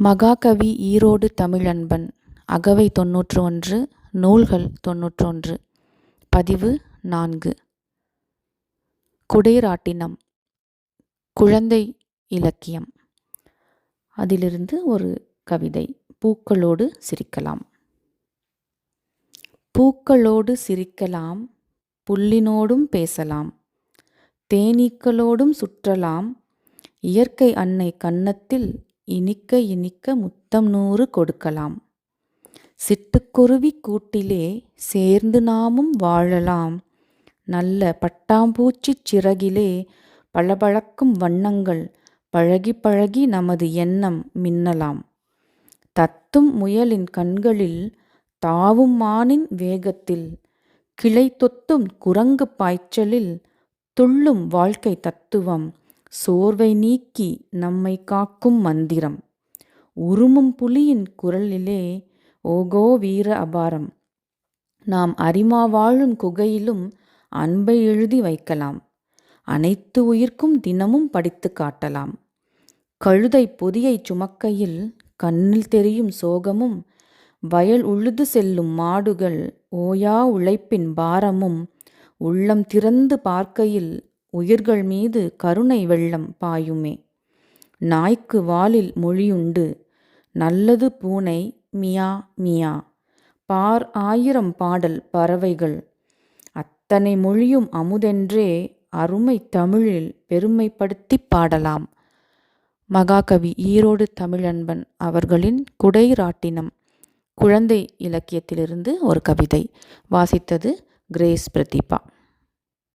மகாகவி ஈரோடு தமிழன்பன் அகவை தொன்னூற்று ஒன்று நூல்கள் தொன்னூற்றொன்று. பதிவு நான்கு. குடைராட்டினம் குழந்தை இலக்கியம். அதிலிருந்து ஒரு கவிதை பூக்களோடு சிரிக்கலாம். பூக்களோடு சிரிக்கலாம் புல்லினோடும் பேசலாம். தேனீக்களோடும் சுற்றலாம் இயற்கை அன்னை கன்னத்தில் இனிக்க இனிக்க முத்தம் நூறு கொடுக்கலாம். சிட்டுக்குருவி கூட்டிலே சேர்ந்து நாமும் வாழலாம். நல்ல பட்டாம்பூச்சிச் சிறகிலே பளபளக்கும் வண்ணங்கள் பழகி பழகி நமது எண்ணம் மின்னலாம். தத்தும் முயலின் கண்களில் தாவும் மானின் வேகத்தில் கிளை தொத்தும் குரங்கு பாய்ச்சலில் துள்ளும் வாழ்க்கை தத்துவம். சோர்வை நீக்கி நம்மை காக்கும் மந்திரம். உருமும் புலியின் குரலிலே ஓகோ வீர அபாரம்! நாம் அரிமா வாழும் குகையிலும் அன்பை எழுதி வைக்கலாம். அனைத்து உயிர்க்கும் தினமும் படித்து காட்டலாம். கழுதை பொதியை சுமக்கையில் கண்ணில் தெரியும் சோகமும் வயல் உழுது செல்லும் மாடுகள் ஓயா உழைப்பின் பாரமும் உள்ளம் திறந்து பார்க்கையில் உயிர்கள் மீது கருணை வெள்ளம் பாயுமே. நாய்க்கு வாலில் மொழியுண்டு நல்லது பூனை மியா மியா. பார் ஆயிரம் பாடல் பறவைகள். அத்தனை மொழியும் அமுதென்றே அருமை தமிழில் பெருமைப்படுத்திப் பாடலாம் மகாகவி ஈரோடு தமிழன்பன் அவர்களின் குடைராட்டினம். குழந்தை இலக்கியத்திலிருந்து ஒரு கவிதை. வாசித்தது கிரேஸ் பிரதீபா.